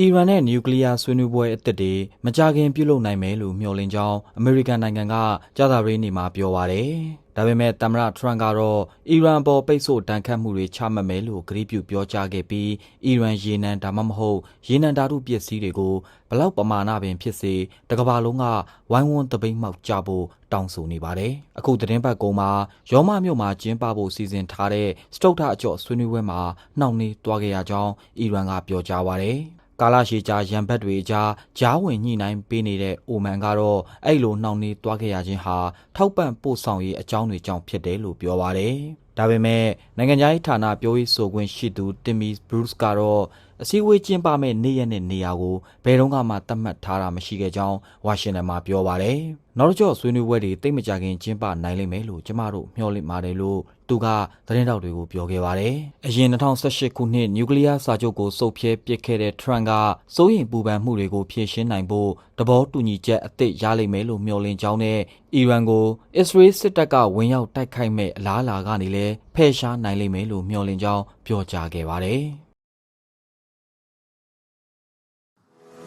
အီရန်နဲ့နျူကလ িয়ার ဆွေးနွေးပွဲအသစ်တွေမကြခင်ပြုလုပ်နိုင်မယ်လို့မျှော်လင့်ကြောင်းအမေရိကန်နိုင်ငံကကြာသပတေးနေ့မှာပြောပါရယ်။ဒါပေမဲ့သမ္မတထရန့်ကတော့အီရန်ပေါ်ပိတ်ဆို့တန်ခတ်မှုတွေချမှတ်မယ်လို့ကြေညာပြောကြားခဲ့ပြီးအီရန်ရေနံဒါမှမဟုတ်ရေနံဓာတုပစ္စည်းတွေကိုဘလောက်ပမာဏပင်ဖြစ်စေတကမ္ဘာလုံးကဝိုင်းဝန်းသပိတ်မှောက်ကြဖို့တောင်းဆိုနေပါတယ်။အခုသတင်းပတ်ကုန်းမှာရောမမြို့မှာကျင်းပဖို့စီစဉ်ထားတဲ့စတုတ်ထအကျော့ဆွေးနွေးပွဲမှာနှောင့်နှေးသွားခဲ့ရကြောင်းအီရန်ကပြောကြားပါရယ်။ ကာလရှည်ကြာရန်ဘက်တွေအကြားကြားဝင်ညှိနှိုင်းပေးနေတဲ့အိုမန်ကတော့အဲ့လိုနှောင့်နှေးသွားခဲ့ရခြင်းဟာထောက်ပံ့ပို့ဆောင်ရေးအကြောင်းတွေကြောင့်ဖြစ်တယ်လို့ပြောပါတယ်။ ဒါပေမဲ့နိုင်ငံခြားရေးဌာနပြောရေးဆိုခွင့်ရှိသူတင်မီဘရုစ်ကတော့အစည်းအဝေးကျင်းပမဲ့နေ့ရက်နဲ့နေရာကိုဘယ်တော့မှသတ်မှတ်ထားတာမရှိခဲ့ကြောင်းဝါရှင်တန်မှာပြောပါတယ်။နောက်တစ်ကျော့ဆွေးနွေးပွဲတွေတိတ်မကြခင်ကျင်းပနိုင်လိမ့်မယ်လို့ကျမတို့မျှော်လင့်ပါတယ်လို့သူကသတင်းတောက်တွေကိုပြောခဲ့ပါတယ်။အရင်2018ခုနှစ်နျူကလ িয়ার စာချုပ်ကိုစုပ်ဖြဲပစ်ခဲ့တဲ့ထရန့်ကစိုးရိမ်ပူပန်မှုတွေကိုဖြေရှင်းနိုင်ဖို့တဘောတူညီချက်အသစ်ရလိမ့်မယ်လို့မျှော်လင့်ကြောင်းနဲ့အီရန်ကိုအစ္စရေးစစ်တပ်ကဝင်ရောက်တိုက်ခိုက်မဲ့အလားအလာကနေလည်းဖယ်ရှားနိုင်လိမ့်မယ်လို့မျှော်လင့်ကြောင်းပြောကြားခဲ့ပါတယ်။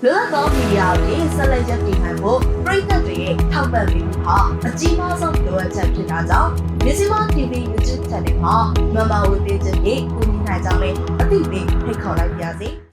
လွတ်လပ်သောမီဒီယာတွေဆက်လက်ရပ်တည်နိုင်ဖို့ပြည်သက်တွေရဲ့ထောက်ပံ့ပေးမှုဟာအကြီးမားဆုံးလိုအပ်ချက်ဖြစ်တာကြောင့်မြစီမ TV YouTube Channel မှာမမဝေပေးခြင်းဖြင့်ကူညီနိုင်ကြမယ်အသိပေးဖိတ်ခေါ်လိုက်ပါရစေ။